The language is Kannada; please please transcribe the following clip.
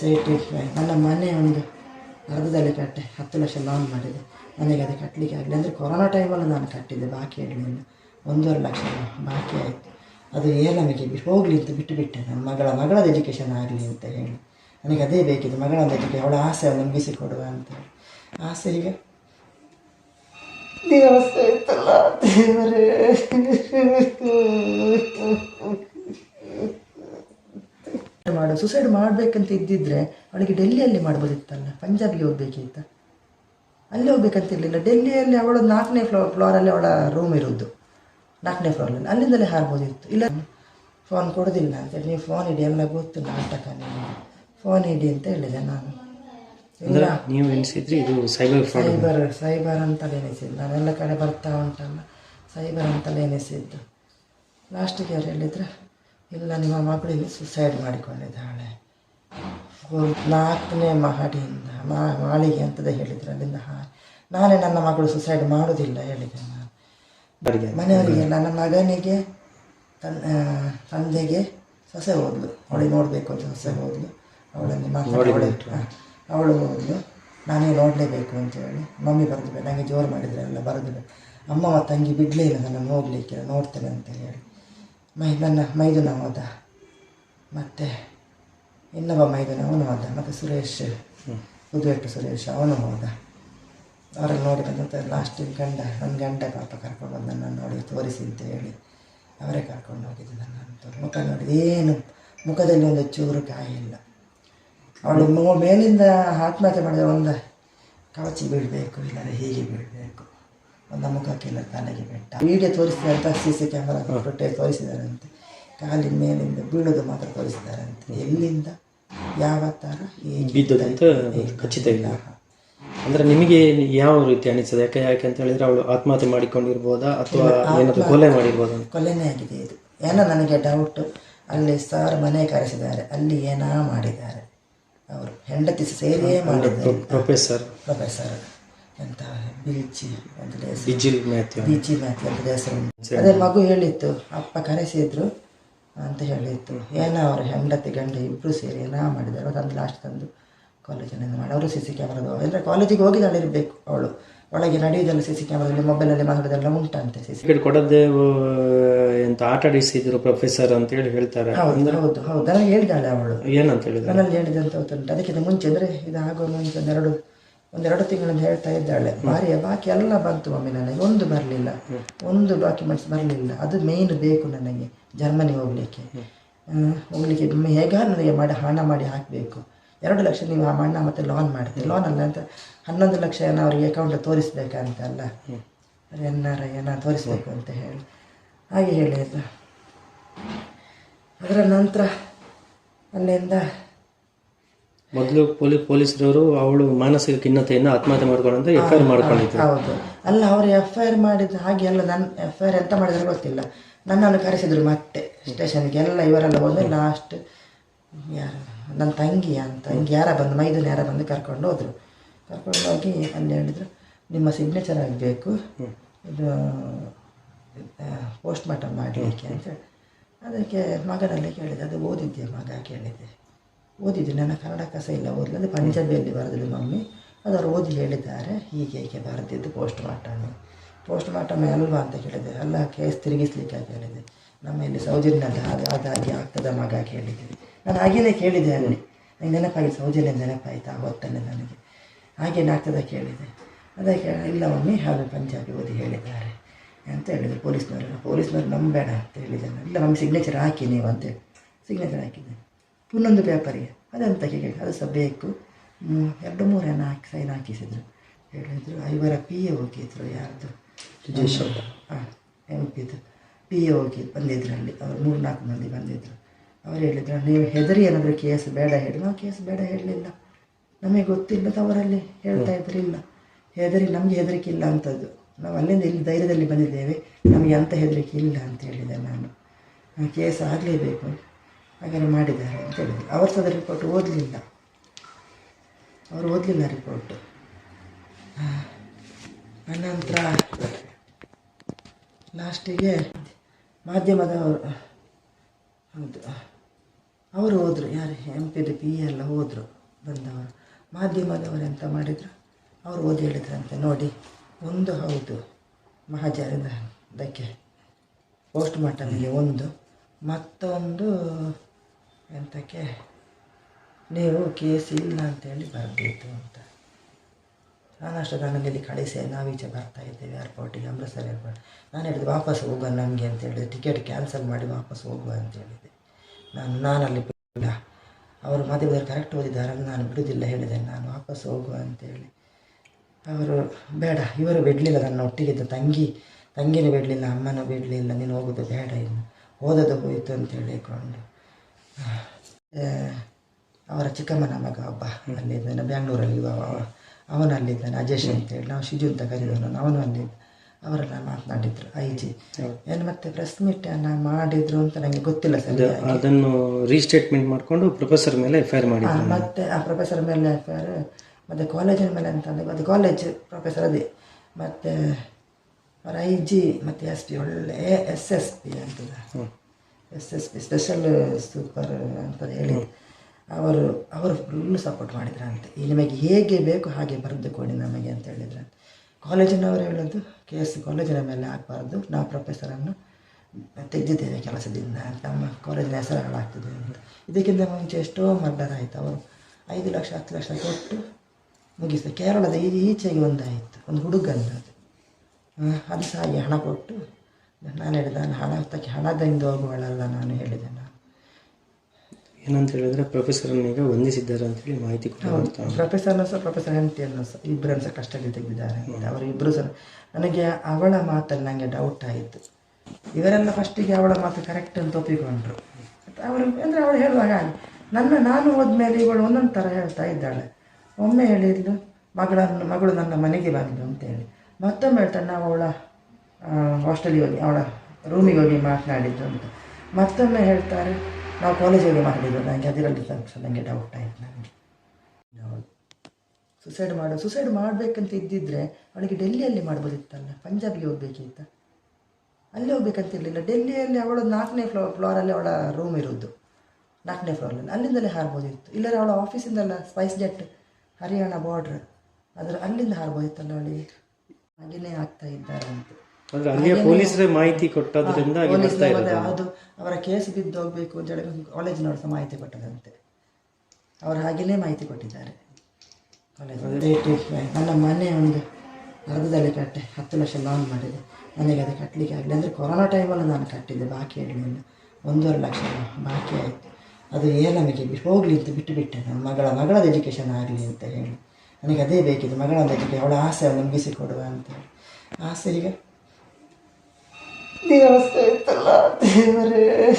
ಸೇಟಿ ನನ್ನ ಮನೆ ಒಂದು ಅರ್ಧದಲ್ಲಿ ಕಟ್ಟೆ, ಹತ್ತು ಲಕ್ಷ ಲೋನ್ ಮಾಡಿದೆ. ನನಗೆ ಅದು ಕಟ್ಟಲಿಕ್ಕೆ ಆಗಲಿ ಅಂದರೆ ಕೊರೋನಾ ಟೈಮಲ್ಲಿ ನಾನು ಕಟ್ಟಿದ್ದೆ, ಬಾಕಿ ಇರಲಿಲ್ಲ ಒಂದೂವರೆ ಲಕ್ಷ ಬಾಕಿ ಆಯಿತು. ಅದು ಏಲಮಿಗೆ ಬಿಟ್ಟು ಹೋಗಲಿ ಅಂತ ಬಿಟ್ಟು ಬಿಟ್ಟೆ ನನ್ನ ಮಗಳ ಮಗಳದ ಎಜುಕೇಷನ್ ಆಗಲಿ ಅಂತ ಹೇಳಿ. ನನಗೆ ಅದೇ ಬೇಕಿತ್ತು. ಮಗಳೊಂದು ಎಜುಕೇಷನ್ ಅವಳ ಆಸೆ ನಂಬಿಸಿ ಕೊಡುವ ಅಂತ ಹೇಳಿ. ಆಸೆ ಈಗ? ದಿವಸ ಇತ್ತಲ್ಲ ದೇವರೇ. ಮಾಡು ಸುಸೈಡ್ ಮಾಡಬೇಕಂತ ಇದ್ದಿದ್ರೆ ಅವಳಿಗೆ ಡೆಲ್ಲಿಯಲ್ಲಿ ಮಾಡ್ಬೋದಿತ್ತಲ್ಲ ಪಂಜಾಬ್ಗೆ ಹೋಗ್ಬೇಕಿತ್ತ? ಅಲ್ಲಿ ಹೋಗ್ಬೇಕಂತ ಇರಲಿಲ್ಲ ಡೆಲ್ಲಿಯಲ್ಲಿ ಅವಳು ನಾಲ್ಕನೇ ಫ್ಲೋರ್ ಫ್ಲೋರಲ್ಲಿ ಅವಳ ರೂಮ್ ಇರೋದು ನಾಲ್ಕನೇ ಫ್ಲೋರಲ್ಲಿ ಅಲ್ಲಿಂದಲೇ ಹಾರ್ಬೋದಿತ್ತು. ಇಲ್ಲ ಫೋನ್ ಕೊಡೋದಿಲ್ಲ ಅಂತೇಳಿ ನೀವು ಫೋನ್ ಇಡಿ ಎಲ್ಲ ಗೊತ್ತು ನಾಟಕ ನೀವು ಫೋನ್ ಇಡಿ ಅಂತ ಹೇಳಿದೆ ನಾನು. ಇಲ್ಲ. ನೀವು ಎನಿಸಿದ್ರಿ ಇದು ಸೈಬರ್ ಸೈಬರ್ ಸೈಬರ್ ಅಂತಲೇ ಎನಿಸಿದ್ದು ನಾನೆಲ್ಲ ಕಡೆ ಬರ್ತಾ ಉಂಟಲ್ಲ ಸೈಬರ್ ಅಂತಲೇ ಎನಿಸಿದ್ದು ಲಾಸ್ಟಿಗೆ ಅವ್ರು ಹೇಳಿದ್ರು ಇಲ್ಲ ನಿಮ್ಮ ಮಗಳಿಗೆ ಸುಸೈಡ್ ಮಾಡಿಕೊಂಡಿದ್ದಾಳೆ. ನಾಲ್ಕನೇ ಮಹಡಿಯಿಂದ ಮಾ ಮಾಳಿಗೆ ಅಂತದೇ ಹೇಳಿದ್ರು ಅಲ್ಲಿಂದ ಹಾ ನಾನೇ ನನ್ನ ಮಗಳು ಸುಸೈಡ್ ಮಾಡೋದಿಲ್ಲ ಹೇಳಿದೆ ನಾನು. ಮನೆಯವರಿಗೆ? ನನ್ನ ಮಗನಿಗೆ ತನ್ ತಂದೆಗೆ ಸೊಸೆ ಹೋದ್ಲು ಅವಳಿಗೆ ನೋಡಬೇಕು ಅಂತ ಸೊಸೆ ಹೋದ್ಲು ಅವಳಲ್ಲಿ ಮಾತಾಡಿ ಅವಳು ಹೋದ್ಲು ನಾನೇ ನೋಡಲೇಬೇಕು ಅಂತ ಹೇಳಿ. ಮಮ್ಮಿ ಬರೆದು ನನಗೆ ಜೋರು ಮಾಡಿದ್ರೆ ಎಲ್ಲ ಬರೆದು ಅಮ್ಮ ತಂಗಿ ಬಿಡಲೇ ಇಲ್ಲ ನನ್ನನ್ನು ಹೋಗ್ಲಿಕ್ಕೆ ನೋಡ್ತೇನೆ ಅಂತ ಹೇಳಿ. ಮೈ ನನ್ನ ಮೈದುನ ಹೋದ. ಮತ್ತು ಇನ್ನೊಬ್ಬ ಮೈದುನ ಅವನು ಹೋದ. ಮತ್ತು ಸುರೇಶ್ ಉದ್ವೆಟ್ಟು ಸುರೇಶ್ ಅವನು ಹೋದ. ಅವರನ್ನು ನೋಡಿ ಬಂದಂಥ ಲಾಸ್ಟಿಗೆ ಗಂಡ ನನ್ನ ಗಂಡ ಪಾಪ ಕರ್ಕೊಂಡು ಬಂದು ನನ್ನನ್ನು ನೋಡಿ ತೋರಿಸಿ ಅಂತ ಹೇಳಿ ಅವರೇ ಕರ್ಕೊಂಡು ಹೋಗಿದ್ದು ನನ್ನ ಮುಖ ನೋಡಿದ ಏನು ಮುಖದಲ್ಲಿ ಒಂದು ಚೂರು ಕಾಯಿಲ್ಲ ಅವಳು ಮು- ಮೇಲಿಂದ ಆತ್ಮಹತ್ಯೆ ಮಾಡಿದ ಒಂದು ಕವಚಿ ಬೀಳಬೇಕು ಇಲ್ಲಾಂದ್ರೆ ಹೀಗೆ ಬೀಳಬೇಕು. ಒಂದು ಮುಖಕ್ಕಿಲ್ಲ ತಲೆಗೆ ಬೆಟ್ಟ. ವಿಡಿಯೋ ತೋರಿಸಿದಂತ ಸಿ ಸಿ ಕ್ಯಾಮರಾ ಫುಟೇಜ್ ತೋರಿಸಿದಾರಂತೆ. ಕಾಲಿನ ಮೇಲಿಂದ ಬೀಳೋದು ಮಾತ್ರ ತೋರಿಸಿದಾರಂತೆ. ಎಲ್ಲಿಂದ ಯಾವ ಥರ ಬಿದ್ದದಂತ ಖಚಿತ ಇಲ್ಲ. ಅಂದ್ರೆ ನಿಮಗೆ ಯಾವ ರೀತಿ ಅನಿಸ್ತದೆ? ಯಾಕೆ ಯಾಕೆ ಅಂತ ಹೇಳಿದ್ರೆ ಅವಳು ಆತ್ಮಹತ್ಯೆ ಮಾಡಿಕೊಂಡಿರ್ಬೋದಾ ಅಥವಾ ಏನಾದರೂ ಕೊಲೆ ಮಾಡಿರ್ಬೋದಾ? ಕೊಲೆನೇ ಆಗಿದೆ ಇದು. ಏನೋ ನನಗೆ ಡೌಟ್ ಅಲ್ಲಿ ಸರ್ ಮನೆ ಕರೆಸಿದ್ದಾರೆ. ಅಲ್ಲಿ ಏನೋ ಮಾಡಿದ್ದಾರೆ. ಅವರು ಹೆಂಡತಿ ಸೇರಿಯೇ ಮಾಡಿದ್ದಾರೆ ಪ್ರೊಫೆಸರ್. ಪ್ರೊಫೆಸರ್. ಎಂತ ಬೀಚಿ ಹೆಸರು. ಬಿಜಿಲ್ ಮ್ಯಾಥ್ಯೂ. ಬಿಜಿಲ್ ಅಂತ ಹೆಸರು. ಅದೇ ಮಗು ಹೇಳಿತ್ತು ಅಪ್ಪ ಕರೆಸಿದ್ರು ಅಂತ ಹೇಳಿತ್ತು. ಏನೋ ಅವರು ಹೆಂಡತಿ ಗಂಡ ಇಬ್ಬರು ಸೇರಿ ನಾ ಮಾಡಿದ್ದಾರೆ. ತಂದು ಲಾಸ್ಟ್ ತಂದು ಕಾಲೇಜಿನಿಂದ ಮಾಡಿ. ಅವರು ಸಿ ಸಿ ಕ್ಯಾಮ್ರಾದ ಅಂದರೆ ಕಾಲೇಜಿಗೆ ಹೋಗಿದ್ದಾಳೆ ಇರಬೇಕು ಅವಳು. ಒಳಗೆ ನಡೆಯುವುದೆಲ್ಲ ಸಿ ಸಿ ಕ್ಯಾಮ್ರಾದಲ್ಲಿ ಮೊಬೈಲಲ್ಲಿ ಮಾತಾಡೋದೆಲ್ಲ ಉಂಟಂತೆ ಸಿ ಸಿ ಕೊಡದೇವು ಎಂತ ಆಟ ಆಡಿಸಿದ್ರು ಪ್ರೊಫೆಸರ್ ಅಂತ ಹೇಳಿ ಹೇಳ್ತಾರೆ. ಹೌದು ಹೌದು ಹೌದು. ನನಗೆ ಹೇಳಿದ್ದಾಳೆ ಅವಳು. ಏನಂತ ಹೇಳಿದ್ರು? ನನ್ನಲ್ಲಿ ಹೇಳಿದಂತ ಗೊತ್ತುಂಟು ಅದಕ್ಕಿಂತ ಮುಂಚೆ ಅಂದರೆ ಇದು ಆಗುವ ಮುಂಚೆ ಒಂದೆರಡು ಒಂದೆರಡು ತಿಂಗಳಿಂದ ಹೇಳ್ತಾ ಇದ್ದಾಳೆ ಬಾರಿ ಬಾಕಿ ಎಲ್ಲ ಬಂತು ಒಮ್ಮೆ ನನಗೆ ಒಂದು ಬರಲಿಲ್ಲ. ಒಂದು ಡಾಕ್ಯುಮೆಂಟ್ಸ್ ಬರಲಿಲ್ಲ. ಅದು ಮೇಯ್ನ್ ಬೇಕು ನನಗೆ ಜರ್ಮನಿ ಹೋಗಲಿಕ್ಕೆ. ಹೋಗಲಿಕ್ಕೆ ಹೇಗಾದ್ರು ನನಗೆ ಮಾಡಿ ಹಣ ಮಾಡಿ ಹಾಕಬೇಕು. ಎರಡು ಲಕ್ಷ ನೀವು ಆ ಮಣ್ಣ ಮತ್ತೆ ಲೋನ್ ಮಾಡ್ತೀವಿ ಲೋನ್ ಅಲ್ಲ ಅಂತ ಹನ್ನೊಂದು ಲಕ್ಷ ಏನೋ ಅವರಿಗೆ ಅಕೌಂಟ್ ತೋರಿಸ್ಬೇಕಂತಲ್ಲ ಎನ್ ಆರ್ ಐ ಏನೋ ತೋರಿಸ್ಬೇಕು ಅಂತ ಹೇಳಿ. ಹಾಗೆ ಹೇಳಿದ್ದು ಅದರ ನಂತರ ಅಲ್ಲಿಂದ ಮೊದಲು ಪೊಲೀಸ್ ಪೊಲೀಸರವರು ಅವಳು ಮಾನಸಿಕ ಖಿನ್ನತೆಯನ್ನು ಆತ್ಮಹತ್ಯೆ ಮಾಡ್ಕೊಂಡಂತ ಎಫ್ ಐ ಆರ್ ಮಾಡ್ಕೊಂಡಿದ್ರು. ಹೌದು ಅಲ್ಲ ಅವರು ಎಫ್ ಐ ಆರ್ ಮಾಡಿದ ಹಾಗೆ ಅಲ್ಲ ನನ್ನ ಎಫ್ ಐ ಆರ್ ಎಂತ ಮಾಡಿದ್ರು ಗೊತ್ತಿಲ್ಲ. ನನ್ನನ್ನು ಕರೆಸಿದ್ರು ಮತ್ತೆ ಸ್ಟೇಷನ್ಗೆ. ಎಲ್ಲ ಇವರೆಲ್ಲ ಹೋದ್ರೆ ಲಾಸ್ಟ್ ಯಾರು? ನನ್ನ ತಂಗಿ ಅಂತ. ತಂಗಿ ಯಾರ ಬಂದು ಮೈದೂರು ಯಾರ ಬಂದು ಕರ್ಕೊಂಡು ಹೋದ್ರು. ಕರ್ಕೊಂಡು ಹೋಗಿ ಅಲ್ಲಿ ಹೇಳಿದ್ರು ನಿಮ್ಮ ಸಿಗ್ನೇಚರ್ ಆಗಬೇಕು. ಇದು ಪೋಸ್ಟ್ ಮಾರ್ಟಮ್ ಮಾಡಲಿಕ್ಕೆ ಅಂತೇಳಿ ಅದಕ್ಕೆ ಮಗನಲ್ಲಿ ಕೇಳಿದೆ ಅದು ಓದಿದ್ದೆ ಮಗ? ಕೇಳಿದೆ. ಓದಿದ್ದು ನನ್ನ ಕನ್ನಡ ಕಸ ಇಲ್ಲ ಓದಲಿಲ್ಲ ಪಂಜಾಬಿಯಲ್ಲಿ ಬರೆದಿದ್ದು ಮಮ್ಮಿ. ಅದವರು ಓದಿ ಹೇಳಿದ್ದಾರೆ. ಹೀಗೆ ಹೀಗೆ ಬರೆದಿದ್ದು ಪೋಸ್ಟ್ ಮಾರ್ಟಮ್ ಪೋಸ್ಟ್ ಮಾರ್ಟಮ್ ಅಲ್ವಾ ಅಂತ ಕೇಳಿದೆ. ಅಲ್ಲ ಕೇಸ್ ತಿರುಗಿಸ್ಲಿಕ್ಕೆ ಅಂತ ಹೇಳಿದೆ. ನಮ್ಮ ಇಲ್ಲಿ ಸೌಜನ್ಯದ ಹಾಗೆ, ಅದಾಗಿ ಆಗ್ತದ ಮಗ ಕೇಳಿದೆ ನಾನು ಹಾಗೇನೆ ಕೇಳಿದೆ ಅಲ್ಲಿ. ನನಗೆ ನೆನಪಾಗಿ ಸೌಜನ್ಯ ನೆನಪಾಯಿತು ಆ ಹೊತ್ತಲ್ಲಿ ನನಗೆ. ಹಾಗೇನೆ ಆಗ್ತದ ಕೇಳಿದೆ. ಅದಕ್ಕೆ ಇಲ್ಲ ಮಮ್ಮಿ, ಹಾಗೆ ಪಂಜಾಬಿ ಓದಿ ಹೇಳಿದ್ದಾರೆ ಅಂತ ಹೇಳಿದೆ ಪೊಲೀಸ್ನವರು. ಪೊಲೀಸ್ನವ್ರು ನಂಬೇಡ ಅಂತ ಹೇಳಿದೆ ನಾನು. ಇಲ್ಲ ಮಮ್ಮಿ ಸಿಗ್ನೇಚರ್ ಹಾಕಿ ನೀವು ಅಂತೇಳಿ ಸಿಗ್ನೇಚರ್ ಹಾಕಿದ್ದೆ ಇನ್ನೊಂದು ಪೇಪರಿಗೆ ಅದೆಂತ ಕೇಳಿ ಅದು ಸಹ ಬೇಕು. ಎರಡು ಮೂರು ಜನ ಹಾಕಿ ಸೈನ್ ಹಾಕಿಸಿದ್ರು. ಹೇಳಿದ್ರು ಐವರ ಪಿ ಎ ಹೋಗಿದ್ರು ಯಾರ್ದು? ಹಾಂ ಎಂ ಪಿದು ಪಿ ಎ ಹೋಗಿ ಬಂದಿದ್ರು ಅಲ್ಲಿ ಅವರು ಮೂರು ನಾಲ್ಕು ಮಂದಿ ಬಂದಿದ್ದರು ಅವ್ರು ಹೇಳಿದ್ರು ನೀವು ಹೆದರಿ ಏನಾದರೂ ಕೇಸ್ ಬೇಡ ಹೇಳಿ. ನಾವು ಕೇಸ್ ಬೇಡ ಹೇಳಲಿಲ್ಲ. ನಮಗೆ ಗೊತ್ತಿಲ್ಲ ಅವರಲ್ಲಿ ಹೇಳ್ತಾ ಇದ್ರು ಇಲ್ಲ. ಹೆದರಿ ನಮಗೆ ಹೆದರಿಕೆ ಇಲ್ಲ ಅಂಥದ್ದು ನಾವು ಅಲ್ಲಿಂದ ಇಲ್ಲಿ ಧೈರ್ಯದಲ್ಲಿ ಬಂದಿದ್ದೇವೆ. ನಮಗೆ ಅಂಥ ಹೆದರಿಕೆ ಇಲ್ಲ ಅಂತ ಹೇಳಿದೆ ನಾನು. ಕೇಸ್ ಆಗಲೇಬೇಕು ಹಾಗಾದ್ರೆ ಮಾಡಿದ್ದಾರೆ ಅಂತ ಹೇಳಿದ್ರು. ಅವರು ಸಹ ರಿಪೋರ್ಟ್ ಓದಲಿಲ್ಲ. ಅವರು ಓದಲಿಲ್ಲ ರಿಪೋರ್ಟ್ ಅನಂತರ ಲಾಸ್ಟಿಗೆ ಮಾಧ್ಯಮದವರು ಹೌದು. ಅವರು ಹೋದರು, ಯಾರು ಎಂ ಪಿ ಡಿ ಪಿ ಎಲ್ಲ ಹೋದರು, ಬಂದವರು. ಮಾಧ್ಯಮದವರು ಎಂತ ಮಾಡಿದರು? ಅವರು ಓದಿ ಹೇಳಿದ್ರಂತೆ, ನೋಡಿ. ಒಂದು ಹೌದು ಮಹಾಜಾರಿಂದ ಅದಕ್ಕೆ ಪೋಸ್ಟ್ ಮಾರ್ಟಮಿಗೆ ಒಂದು. ಮತ್ತೊಂದು ಎಂತಕ್ಕೆ ನೀವು ಕೇಸ್ ಇಲ್ಲ ಅಂತೇಳಿ ಬರಬೇಕು ಅಂತ. ನಾನು ಇಲ್ಲಿ ಕಳಿಸಿ ನಾವೀಚೆ ಬರ್ತಾ ಇದ್ದೇವೆ ಏರ್ಪೋರ್ಟಿಗೆ ಅಮೃತಸರ್ ಏರ್ಪೋರ್ಟ್ ನಾನು ಹೇಳಿದೆ ವಾಪಸ್ ಹೋಗುವ ನಮಗೆ ಅಂತ ಹೇಳಿದೆ ಟಿಕೆಟ್ ಕ್ಯಾನ್ಸಲ್ ಮಾಡಿ ವಾಪಸ್ ಹೋಗುವ ಅಂತ ಹೇಳಿದೆ ನಾನು, ನಾನಲ್ಲಿ ಇಲ್ಲ ಅವರು ಮದುವೆ ಕರೆಕ್ಟ್ ಓದಿದ್ದಾರೆ ನಾನು ಬಿಡುವುದಿಲ್ಲ ಹೇಳಿದೆ. ನಾನು ವಾಪಸ್ ಹೋಗುವ ಅಂತೇಳಿ ಅವರು, ಬೇಡ, ಇವರು ಬಿಡಲಿಲ್ಲ ನನ್ನ ಒಟ್ಟಿಗಿದ್ದ ತಂಗಿ. ತಂಗಿನೂ ಬಿಡಲಿಲ್ಲ, ಅಮ್ಮನೂ ಬಿಡಲಿಲ್ಲ, ನೀನು ಹೋಗೋದು ಬೇಡ ಇನ್ನು. ಓದೋದು ಹೋಯಿತು ಅಂತ ಹೇಳಿಕೊಂಡು. ಅವರ ಚಿಕ್ಕಮ್ಮನ ಮಗ ಒಬ್ಬ ಅಲ್ಲಿದ್ದಾನೆ ಬ್ಯಾಂಗ್ಳೂರಲ್ಲಿ ಅವನು ಅಲ್ಲಿದ್ದಾನೆ ಅವನಲ್ಲಿದ್ದಾನೆ ಅಜೇಶ್ ಅಂತೇಳಿ ನಾವು ಶಿಜು ಅಂತ ಕರೀದವನು. ಅವನು ಅಲ್ಲಿದ್ದ ಅವರೆಲ್ಲ ಮಾತನಾಡಿದ್ರು. ಐ ಜಿ ಏನು ಮತ್ತೆ ಪ್ರೆಸ್ ಮೀಟ್ ಮಾಡಿದ್ರು ಅಂತ ನನಗೆ ಗೊತ್ತಿಲ್ಲ ಸರ್ ಅದನ್ನು ರೀಸ್ಟೇಟ್ಮೆಂಟ್ ಮಾಡಿಕೊಂಡು ಪ್ರೊಫೆಸರ್ ಮೇಲೆ ಎಫ್ ಐ ಆರ್ ಮಾಡಿ ಮತ್ತೆ ಆ ಪ್ರೊಫೆಸರ್ ಮೇಲೆ ಎಫ್ಐಆರ್ ಮತ್ತು ಕಾಲೇಜಿನ ಮೇಲೆ ಅಂತ ಅಂದರೆ ಅದು ಕಾಲೇಜ್ ಪ್ರೊಫೆಸರ್ ಅದೇ. ಮತ್ತು ಅವರ ಐ ಜಿ ಮತ್ತು ಎಸ್ ಪಿ ಒಳ್ಳೆ ಎಸ್ ಎಸ್ ಪಿ ಅಂತದ. S S P special super ಅಂತ ಹೇಳಿ ಅವರು ಅವರು ಫುಲ್ ಸಪೋರ್ಟ್ ಮಾಡಿದ್ರಂತೆ. ಈ ನಿಮಗೆ ಹೇಗೆ ಬೇಕು ಹಾಗೆ ಬರೆದು ಕೊಡಿ ನಮಗೆ ಅಂತ ಹೇಳಿದ್ರಂತೆ ಕಾಲೇಜಿನವರು ಹೇಳೋದು ಕೆ ಎಸ್ ಕಾಲೇಜಿನ ಮೇಲೆ ಆಗಬಾರ್ದು ನಾವು ಪ್ರೊಫೆಸರನ್ನು ತೆಗೆದಿದ್ದೇವೆ ಕೆಲಸದಿಂದ ನಮ್ಮ ಕಾಲೇಜಿನ ಹೆಸರು ಹಾಳಾಗ್ತದೆ ಅಂತ. ಇದಕ್ಕಿಂತ ಮುಂಚೆ ಎಷ್ಟೋ ಮರ್ಡರ್ ಆಯಿತು. ಅವರು ಐದು ಲಕ್ಷ ಹತ್ತು ಲಕ್ಷ ಕೊಟ್ಟು ಮುಗಿಸಿದೆ ಕೇರಳದ ಈಚೆಗೆ ಒಂದಾಯಿತು. ಒಂದು ಹುಡುಗಂದು. ಅದು ಅದು ಸಹ ಹಾಗೆ ಹಣ ಕೊಟ್ಟು ನಾನು ಹೇಳಿದೆ ನಾನು ಹಣ ತಕ್ಕೆ ಹಣದಿಂದ ಹೋಗುವಳಲ್ಲ ನಾನು ಹೇಳಿದೆ. ನಾನು ಏನಂತ ಹೇಳಿದ್ರೆ ಪ್ರೊಫೆಸರ್ನಿಗೆ ಈಗ ಬಂಧಿಸಿದ್ದಾರೆ ಅಂತೇಳಿ ಮಾಹಿತಿ ಕೊಟ್ಟು ಪ್ರೊಫೆಸರ್ನ ಸಹ ಪ್ರೊಫೆಸರ್ ಹೆಂಡತಿಯನ್ನು ಸಹ ಇಬ್ಬರನ್ನು ಸಹ ಕಷ್ಟದಲ್ಲಿ ತೆಗೆದಿದ್ದಾರೆ ಅವರಿಬ್ಬರು ಸಹ ನನಗೆ ಅವಳ ಮಾತಲ್ಲಿ ನನಗೆ ಡೌಟ್ ಆಯಿತು. ಇವರೆಲ್ಲ ಫಸ್ಟಿಗೆ ಅವಳ ಮಾತು ಕರೆಕ್ಟ್ ಅಂತ ಒಪ್ಪಿಕೊಂಡ್ರು. ಅವರು ಅಂದರೆ ಅವಳು ಹೇಳುವಾಗ ಹಾಗೆ ನನ್ನ ನಾನು ಹೋದ್ಮೇಲೆ ಇವಳು ಒಂದೊಂದು ಥರ ಹೇಳ್ತಾ ಇದ್ದಾಳೆ. ಒಮ್ಮೆ ಹೇಳಿದ್ಲು ಮಗಳನ್ನು ಮಗಳು ನನ್ನ ಮನೆಗೆ ಬಂದು ಅಂತೇಳಿ. ಮತ್ತೊಮ್ಮೆ ಹೇಳ್ತಾಳೆ ನಾವು ಅವಳ ಹಾಸ್ಟೆಲಿಗೆ ಹೋಗಿ, ಅವಳ ರೂಮಿಗೆ ಹೋಗಿ ಮಾತನಾಡಿದ್ದು ಅಂತ. ಮತ್ತೊಮ್ಮೆ ಹೇಳ್ತಾರೆ, ನಾವು ಕಾಲೇಜಿಗೆ ಹೋಗಿ ಮಾತಾಡಿದ್ದು ನನಗೆ ಅದರಲ್ಲಿ ಸ್ವಲ್ಪ ನನಗೆ ಡೌಟ್ ಆಯಿತು ನನಗೆ. ಸುಸೈಡ್ ಮಾಡು ಸುಸೈಡ್ ಮಾಡಬೇಕಂತ ಇದ್ದಿದ್ರೆ ಅವಳಿಗೆ ಡೆಲ್ಲಿಯಲ್ಲಿ ಮಾಡ್ಬೋದಿತ್ತಲ್ಲ? ಪಂಜಾಬ್ಗೆ ಹೋಗ್ಬೇಕಿತ್ತ? ಅಲ್ಲಿ ಹೋಗ್ಬೇಕಂತಿರಲಿಲ್ಲ ಡೆಲ್ಲಿಯಲ್ಲಿ ಅವಳು ನಾಲ್ಕನೇ ಫ್ಲೋ ಫ್ಲೋರಲ್ಲಿ ಅವಳ ರೂಮ್ ಇರೋದು ನಾಲ್ಕನೇ ಫ್ಲೋರಲ್ಲಿ ಅಲ್ಲಿಂದಲೇ ಹಾರ್ಬೋದಿತ್ತು. ಇಲ್ಲರೆ ಅವಳ ಆಫೀಸಿಂದಲ್ಲ ಸ್ಪೈಸ್ ಜೆಟ್ ಹರಿಯಾಣ ಬಾರ್ಡ್ರ್ ಅದರ ಅಲ್ಲಿಂದ ಹಾರ್ಬೋದಿತ್ತಲ್ಲ ಅವಳಿಗೆ? ಹಾಗೆಯೇ ಆಗ್ತಾ ಇದ್ದಾರೆ ಅಂತ ಅಂದ್ರೆ ಅಲ್ಲಿಯ ಪೊಲೀಸರೇ ಮಾಹಿತಿ ಕೊಟ್ಟದ್ರಿಂದ ಹಾಗೆ ಬರ್ತಾ ಇರೋದು. ಅದು ಅವರ ಕೇಸ್ ಬಿದ್ದೋಗ್ಬೇಕು ಅಂತ ಹೇಳಿ ಕಾಲೇಜಿನವರು ಸಹ ಮಾಹಿತಿ ಕೊಟ್ಟದಂತೆ. ಅವರು ಹಾಗೆಯೇ ಮಾಹಿತಿ ಕೊಟ್ಟಿದ್ದಾರೆ. ಕಾಲೇಜ್ ನನ್ನ ಮನೆ ಒಂದು ಅರ್ಧದಲ್ಲಿ ಕಟ್ಟೆ ಹತ್ತು ಲಕ್ಷ ಲೋನ್ ಮಾಡಿದೆ. ನನಗೆ ಅದು ಕಟ್ಟಲಿಕ್ಕೆ ಆಗಲಿ ಅಂದರೆ ಕೊರೋನಾ ಟೈಮಲ್ಲಿ ನಾನು ಕಟ್ಟಿದ್ದೆ ಬಾಕಿ ಇರಲಿಲ್ಲ ಒಂದೂವರೆ ಲಕ್ಷ ಬಾಕಿ ಆಯಿತು. ಅದು ಏಲಮಿಗೆ ಹೋಗಲಿ ಅಂತ ಬಿಟ್ಟು ಬಿಟ್ಟೆ ನನ್ನ ಮಗಳ ಮಗಳದ ಎಜುಕೇಷನ್ ಆಗಲಿ ಅಂತ ಹೇಳಿ. ನನಗೆ ಅದೇ ಬೇಕಿತ್ತು. ಮಗಳ ಎಜುಕೇಷನ್ ಅವಳ ಆಸೆ ಮುಗಿಸಿ ಕೊಡುವ ಅಂತ ಹೇಳಿ. ಆಸೆ ಈಗ Dios te lo tiene.